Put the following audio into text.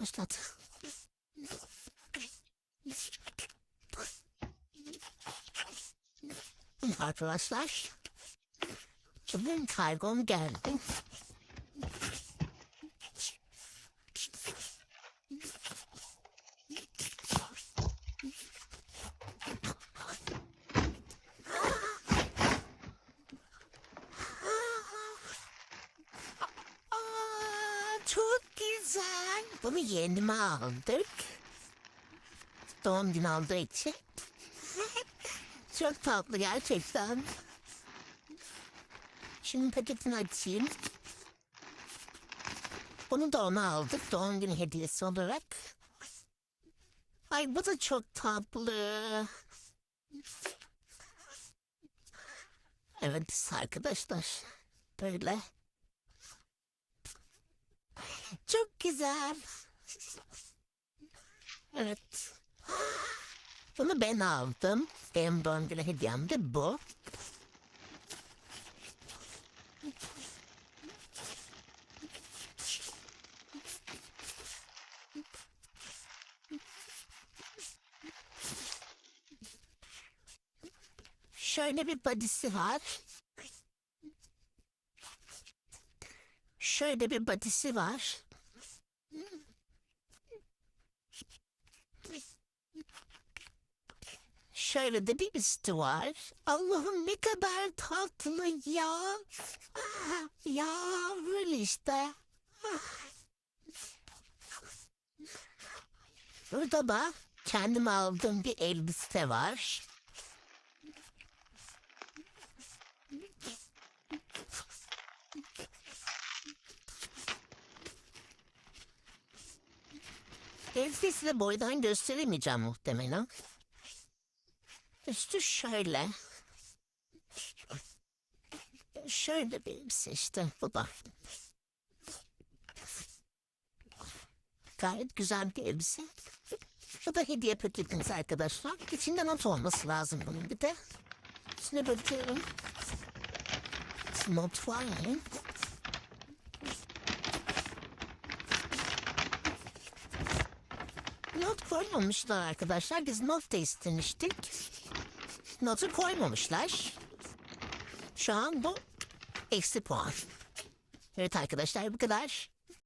Başlat. Arkadaşlar. Bugün kargom geldi. Aa, çok güzel. Bunu yeni mi aldık? Doğum günü aldığı için. çok tatlı gerçekten. Şimdi paketini açayım. Bunu da ona aldık doğum günü hediyesi olarak. Ay bu da çok tatlı. Evet arkadaşlar. Böyle. Çok güzel. Evet. Bunu ben aldım. Doğum günü hediyem de bu. Şöyle bir badisi var. Şöyle bir badisi var. Şöyle de bir üstü var. Allah'ım ne kadar tatlı ya. Ah, Ya böyle işte. Burada da kendim aldığım bir elbise var. Elbisesi de boydan gösteremeyeceğim muhtemelen. Üstü şöyle. Şöyle bir elbise işte bu da. Gayet güzel bir elbise. Bu da hediye paketimiz arkadaşlar. İçinde not olması lazım bunun bir de. İçine bakıyorum. Not var? Not koymamışlar arkadaşlar. Biz not da istemiştik. Notu koymamışlar. Şu an bu eksi puan. Evet arkadaşlar bu kadar.